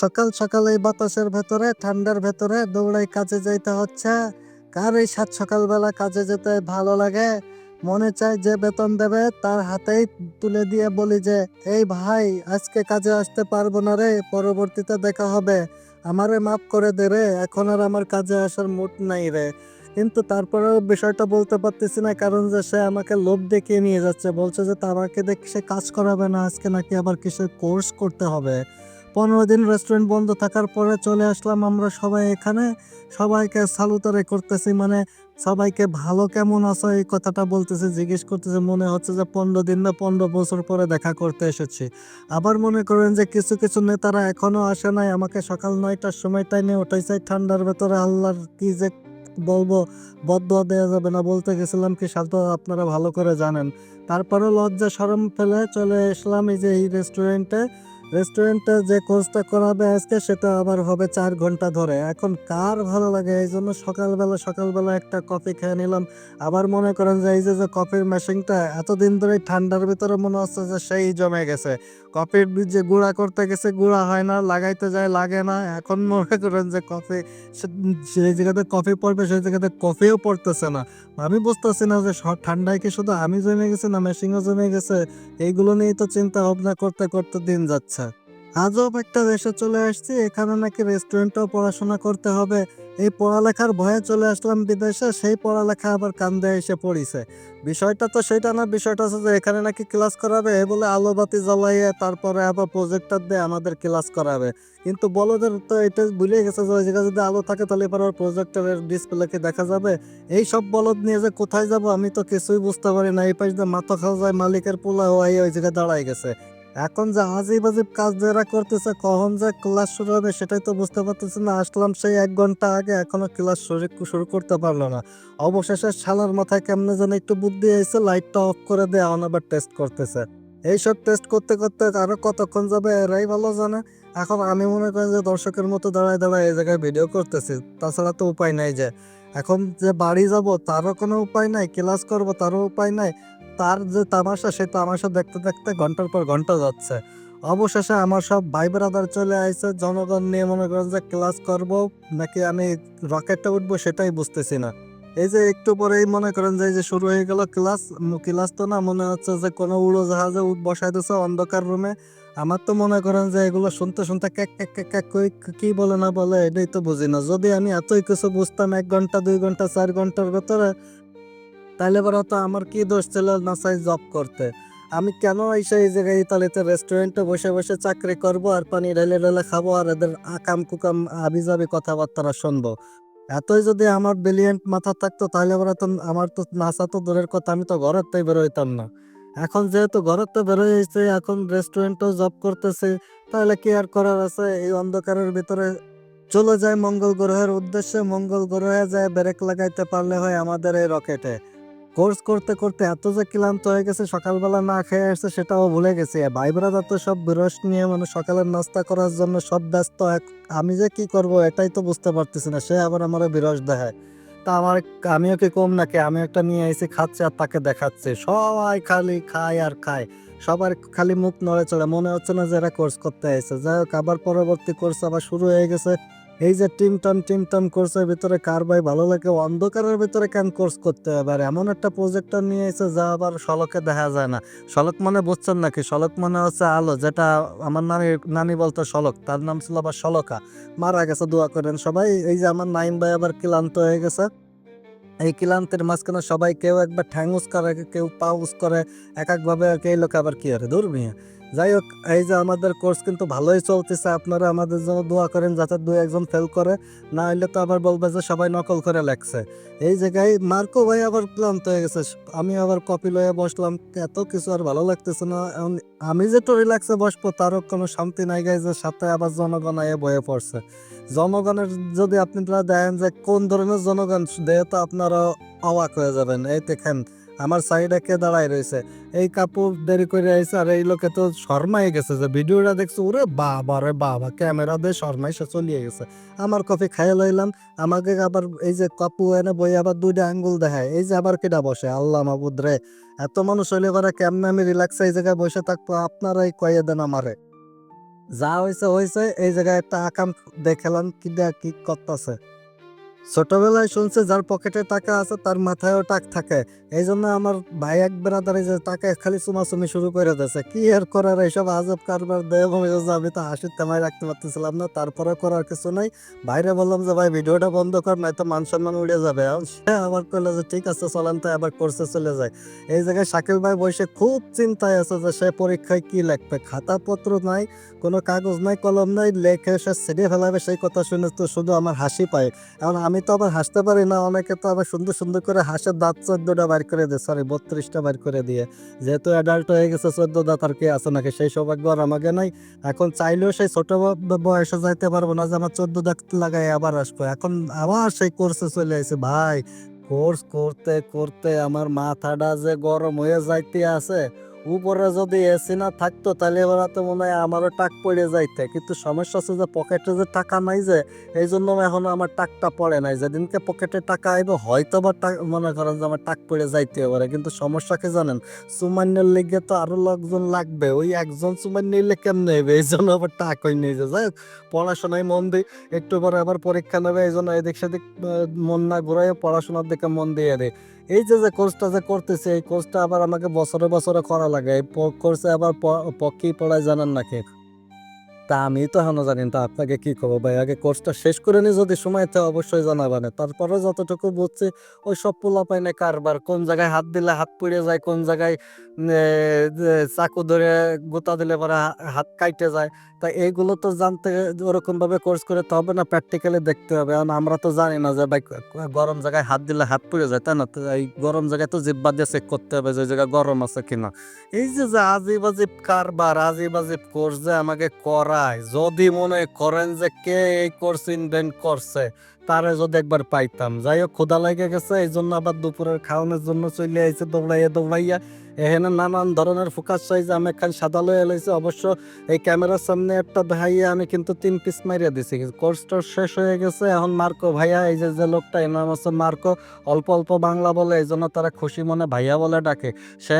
সকাল সকাল এই বাতাসের ভেতরে, ঠান্ডার ভেতরে দৌড়াই কাজে যাইতে হচ্ছে। কার এই সাত সকালবেলা কাজে যেতে ভালো লাগে? মনে চায় যে বেতন দেবে, তার হাতেই তুলে দিয়ে বলি যে, এই ভাই, আজকে কাজে আসতে পারব না রে, পরবর্তীতে দেখা হবে। আমারে মাফ করে দে রে, এখন আর আমার কাজে আসার মুড নাই রে। কিন্তু তারপরেও বিষয়টা বলতে পারতেছি না, কারণ যে সে আমাকে লোভ দেখিয়ে নিয়ে যাচ্ছে। বলছে যে তারাকে দেখে, সে কাজ করাবে না, আজকে নাকি আবার কিসের কোর্স করতে হবে। পনেরো দিন রেস্টুরেন্ট বন্ধ থাকার পরে চলে আসলাম আমরা সবাই এখানে। সবাইকে সালুতারে করতেছি মানে সবাইকে ভালো কেমন আছো এই কথাটা বলতেছে, জিজ্ঞেস করতেছে, মনে হচ্ছে যে পনেরো দিন না পনেরো বছর পরে দেখা করতে এসেছি। আবার মনে করেন যে কিছু কিছু নেতারা এখনও আসে নাই, আমাকে সকাল নয়টার সময় তাই নিয়ে ওটাই ঠান্ডার ভেতরে আল্লাহর কি যে বলব, বদয়া দেওয়া যাবে না বলতে গেছিলাম কি সাথে আপনারা ভালো করে জানেন। তারপরে লজ্জা সরম ফেলে চলে আসলাম এই যে এই রেস্টুরেন্টে রেস্টুরেন্টে যে কোর্সটা করাবে আজকে, সেটা আবার হবে চার ঘণ্টা ধরে। এখন কার ভালো লাগে? এই জন্য সকালবেলা সকালবেলা একটা কফি খেয়ে নিলাম। আবার মনে করেন যে এই যে যে কফির মেশিনটা, এতদিন ধরে ঠান্ডার ভিতরে মনে হচ্ছে যে সেই জমে গেছে। কফির যে গুঁড়া করতে গেছে, গুঁড়া হয় না, লাগাইতে যায়, লাগে না। এখন মনে করেন যে কফি সেই জায়গাতে কফি পড়বে, সেই জায়গাতে কফিও পড়তেছে না। আমি বুঝতেছি না যে ঠান্ডায় কি শুধু আমি জমে গেছি না মেশিনও জমে গেছে? এইগুলো নিয়েই তো চিন্তা ভাবনা করতে করতে দিন যাচ্ছে। আজব একটা দেশে চলে আসছি, এখানে নাকি রেস্টুরেন্টেও পড়াশোনা করতে হবে। এই পড়ালেখার ভয়ে চলে আসলাম বিদেশে, সেই পড়ালেখা আবার কান্দে এসে পড়িছে। বিষয়টা তো সেটা না, বিষয়টা হচ্ছে যে এখানে নাকি ক্লাস করাবে, এ বলে আলো বাতি জ্বালাইয়ে তারপরে আবার প্রজেক্টর দিয়ে আমাদের ক্লাস করাবে। কিন্তু বলদের তো এটা ভুলে গেছে যে ওই জায়গায় যদি আলো থাকে তাহলে এবার ওর প্রজেক্টরের ডিসপ্লেকে দেখা যাবে? এই সব বলদ নিয়ে যে কোথায় যাব আমি তো কিছুই বুঝতে পারি না, এই পাশ দিয়ে মাথা খাওয়া যায়, মালিকের পোলা হয়ে ওই জায়গায় দাঁড়াই গেছে। এখন যে আজিব আজিব কাজ যারা করতেছে, কখন যে ক্লাস শুরু হবে সেটাই তো বুঝতে পারতেছি না। আসলাম সেই এক ঘণ্টা আগে, এখনও ক্লাস শুরু শুরু করতে পারল না। অবশেষে শালার মাথায় কেমনে যেন একটু বুদ্ধি এসে লাইটটা অফ করে দেয় এখন আবার টেস্ট করতেছে। এইসব টেস্ট করতে করতে আরও কতক্ষণ যাবে এরাই ভালো জানে। এখন আমি মনে করি যে দর্শকের মতো দাঁড়ায় দাঁড়ায় এই জায়গায় ভিডিও করতেছি। তাছাড়া তো উপায় নাই যে। এখন যে বাড়ি যাব, তারও কোনো উপায় নাই ক্লাস করব, তারও উপায় নাই। তার যে তামাশা, সেই তামাশা দেখতে দেখতে ঘণ্টার পর ঘণ্টা যাচ্ছে। অবশেষে আমার সব ভাই ব্রাদার চলে আসছে জনগণ নিয়ে মনে করেন যে ক্লাস করব, নাকি আমি রকেটটা উঠবো সেটাই বুঝতেছি না। এই যে একটু পরেই মনে করেন যে এই যে শুরু হয়ে গেল ক্লাস ক্লাস তো না, মনে হচ্ছে যে কোনো উড়োজাহাজে বসাই দিচ্ছে অন্ধকার রুমে আমার তো মনে করেন যে এগুলো শুনতে শুনতে ক্যাক ক্যাক ক্যাক ক্যাক কি বলে না বলে, এটাই তো বুঝি না। যদি আমি এতই কিছু বুঝতাম এক ঘণ্টা, দুই ঘণ্টা, চার ঘণ্টার ভেতরে তাহলে এবার তো আমার কি দোষ ছিল নাসাই জব করতে? আমি কেন এসে এই জায়গায় ইতালিতে রেস্টুরেন্টে বসে বসে চাকরি করব আর পানি ঢেলে ঢেলে খাব আর এদের আকাম কুকাম আবি যাবি কথাবার্তা শুনব? এতই যদি আমার ব্রিলিয়েন্ট মাথা থাকতো, তাহলে এবার তো আমার তো নাসা তো দূরের কথা, আমি তো ঘরের তাই বেরোইতাম না। এখন যেহেতু ঘরের তো বেরোয় এসেছে, এখন রেস্টুরেন্টও জব করতেছে, তাহলে কি আর করার আছে? এই অন্ধকারের ভিতরে চলে যায় মঙ্গল গ্রহের উদ্দেশ্যে, মঙ্গল গ্রহে যায় ব্রেক লাগাইতে পারলে হয় আমাদের এই রকেটে। কোর্স করতে করতে এত যে ক্লান্ত হয়ে গেছে, সকালবেলা না খেয়ে আসছে সেটাও ভুলে গেছি। ভাই ব্রাদার তো সব বিরস নিয়ে মানে সকালের নাস্তা করার জন্য সব ব্যস্ত। আমি যে কি করব এটাই তো বুঝতে পারতেছি না, সে আবার আমার বিরস দেখায়। তা আমার আমিও কি কম নাকি? আমি একটা নিয়ে এসে খাচ্ছে আর তাকে দেখাচ্ছে। সবাই খালি খায় আর খায়। সবার খালি মুখ নড়ে চড়ে। মনে হচ্ছে না যে এরা কোর্স করতে এসেছে যাই হোক, আবার পরবর্তী কোর্স আবার শুরু হয়ে গেছে। এই যে টিম টাম টিম টাম কোর্সের ভিতরে কার ভাই ভালো লাগে? অন্ধকারের ভিতরে কেন কোর্স করতে হবে? আর এমন একটা প্রজেক্টর নিয়ে এসে যা আবার সড়কে দেখা যায় না। সড়ক মানে বুঝছেন নাকি? সড়ক মানে হচ্ছে আলো, যেটা আমার নানি নানি বলতো সড়ক তার নাম ছিল আবার সলকা মারা গেছে, দোয়া করেন সবাই। এই যে আমার নাইম ভাই আবার ক্লান্ত হয়ে গেছে। এই ক্লান্তের মাঝখানে সবাই কেউ একবার ঠ্যাং উস করে, কেউ পা উস করে এক একভাবে কি লোক আবার কি আরে দূর মিয়া। যাই হোক এই যে আমাদের কোর্স কিন্তু ভালোই চলতেছে, আপনারা আমাদের জন্য দোয়া করেন যাতে দু একজন ফেল করে, না হইলে তো আবার বলবে যে সবাই নকল করে লেখছে। এই জায়গায় মার্কো ভাই আবার ক্লান্ত হয়ে গেছে, আমি আবার কপি লয়ে বসলাম, এত কিছু আর ভালো লাগতেছে না আমি যে তো রিল্যাক্সে বসবো, তারও কোনো শান্তি নাই গাই যে সাথে আবার জনগণ আয়ে বয়ে পড়ছে। জনগণের যদি আপনারা দেখেন যে কোন ধরনের জনগণ, দেহে তো আপনারা অবাক হয়ে যাবেন, এই দেখেন আমার সাইডে কে দাঁড়ায় রয়েছে? এই কাপড় দেরি করে আইছে আর এই লোকে তো শর্মাই গেছে যে ভিডিওটা দেখছে, ওরে বাবা রে বাবা, ক্যামেরা দিয়ে শর্মাই সে চলিয়ে গেছে। আমার কফি খাইয়ে লইলাম, আমাকে আবার এই যে কাপু এনে বই আবার দুইটা আঙ্গুল দেখায়, এই যে আবার কেটা বসে? আল্লাহ মাহবুদ রে, এত মানুষ হইলে করে কেমনে আমি রিল্যাক্স এই জায়গায় বসে থাকব? আপনারাই কয়ে দেন আমারে। যা হয়েছে হয়েছে এই জায়গায় একটা আকাম দেখালাম কি কি করতেছে। ছোটবেলায় শুনছে যার পকেটে টাকা আছে, তার মাথায়ও টাক থাকে। এই জন্য আমার ভাই এক বেড়াদারে যে টাকা খালি চুমাচুমি শুরু করে দিয়েছে। কি আর করার, এইসব আজব কারবার দেয় আমি তো হাসির তেমায় রাখতে পারতেছিলাম না তারপরে করার কিছু নাই। বাইরে বললাম যে, ভাই, ভিডিওটা বন্ধ কর, নয়তো মান সম্মান উড়ে যাবে। সে আবার করল যে, ঠিক আছে চলেন তো আবার কোর্সে চলে যায় এই জায়গায় শাকিল ভাই বসে খুব চিন্তায় আছে যে, সে পরীক্ষায় কি লিখবে? খাতাপত্র নাই, কোনো কাগজ নাই, কলম নাই, লেখে সে ছেড়ে ফেলাবে সেই কথা শুনে তো শুধু আমার হাসি পায়। এখন আমি তো আবার হাসতে পারি না, অনেকে তো আবার সুন্দর সুন্দর করে হাসের দাঁত চোদ্দটা বার করে দেয় সরি বত্রিশটা বার করে দিয়ে। যেহেতু অ্যাডাল্ট হয়ে গেছে চোদ্দ দাঁত আর কি আছে নাকি? সেই সৌভাগ্য আর আমাকে নাই। এখন চাইলেও সেই ছোট বয়সে যাইতে পারব না যে আমার চোদ্দ দাঁত লাগাই আবার আসব। এখন আবার সেই কোর্সে চলে আসে ভাই কোর্স করতে করতে আমার মাথাটা যে গরম হয়ে যাইতে আছে উপরে যদি এসি না থাকতো, তাহলে এবার তো মনে হয় আমারও টাক পড়ে যাইতে। কিন্তু সমস্যা আছে যে পকেটে যে টাকা নাই যে, এই জন্য এখন আমার টাকটা পড়ে নাই। যেদিনকে পকেটে টাকা আইবে, হয়তো বা মনে করেন যে আমার টাক পড়ে যাইতে পারে। কিন্তু সমস্যা কি জানেন? সুমান্যের লেগে তো আরও লোকজন লাগবে। ওই একজন সুমান্য নিলে কেমনে হবে এই জন্য আবার টাক হয়ে নিয়ে যায় পড়াশোনায় মন দিই। একটু পরে আবার পরীক্ষা নেবে, এই জন্য এদিক সেদিক মন না ঘুরাই পড়াশোনার দিকে মন দিয়ে দেয় এই যে যে কোর্সটা যে করতেছে, এই কোর্সটা আবার আমাকে বছরে বছরে করা লাগে। এই কোর্সে আবার পক্ষেই পড়ায় জানান নাকি তা আমি তো এখনও জানি তা আপনাকে কি করব ভাই? আগে কোর্সটা শেষ করে নি যদি সময় থাকে অবশ্যই জানাবেন। তারপরে যতটুকু বুঝছি, ওই সব পোলা পাই না কারবার, কোন জায়গায় হাত দিলে হাত পুড়ে যায়, কোন জায়গায় চাকু ধরে গোতা দিলে পরে হাত কাইটে যায়। তা এইগুলো তো জানতে ওরকমভাবে কোর্স করে তো হবে না প্র্যাকটিক্যালি দেখতে হবে। কারণ আমরা তো জানি না যে ভাই, গরম জায়গায় হাত দিলে হাত পুড়ে যায়, তাই না? তো এই গরম জায়গায় তো জিব্বা দিয়ে চেক করতে হবে যে জায়গায় গরম আছে কিনা। এই যে যে আজিব আজিব কারবার, আজিব আজিব কোর্স যে আমাকে করায়। যদি মনে করেন যে কে এই কোর্স ইনভেন্ট করছে, তারে যদি একবার পাইতাম। যাই হোক ক্ষুদা লাগে গেছে এই জন্য আবার দুপুরের খাওয়ানোর জন্য চলে আইছে, দৌড়াইয়া দৌড়াইয়া। এখানে নানান ধরনের ফোকাস সাইজ আমি একখান সাদা লয়ে লইছে, অবশ্য এই ক্যামেরার সামনে একটা ভাইয়া আমি কিন্তু তিন পিস মারিয়া দিছি। কোর্সটা শেষ হয়ে গেছে, এখন মার্কো ভাইয়া, এই যে যে লোকটা এর নাম হচ্ছে মার্কো, অল্প অল্প বাংলা বলে এই জন্য তারা খুশি মনে ভাইয়া বলে ডাকে। সে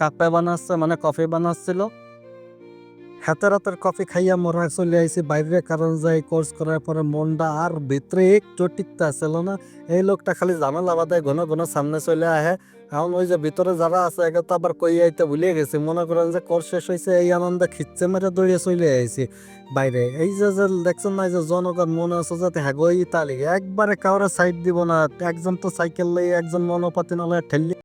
কাপে বানাচ্ছে মানে কফি বানাচ্ছিল। হাতে রাতের কফি খাইয়া মরা চলে আইছি। বাইরে কারণ যাই কোর্স করার পরে মনটা আর ভিতরে একটু টিকতে আসছিল না। এই লোকটা খালি ঝামেলা বাদায় ঘন ঘন সামনে চলে আহে। এখন ওই যে ভিতরে যারা আছে, একে তো আবার কই আইতে ভুলে গেছি। মনে করেন যে কোর্স শেষ হয়েছে এই আনন্দে খিচ্ছে মেরে দৌড়িয়ে চলে আইছি বাইরে। এই যে যে দেখছেন না যে জনগণ মনে আছে যাতে হ্যাগো ইতালি। একবারে কাউরে সাইড দিব না। একজন তো সাইকেল লই একজন মনোপাতি নলে ঠেলি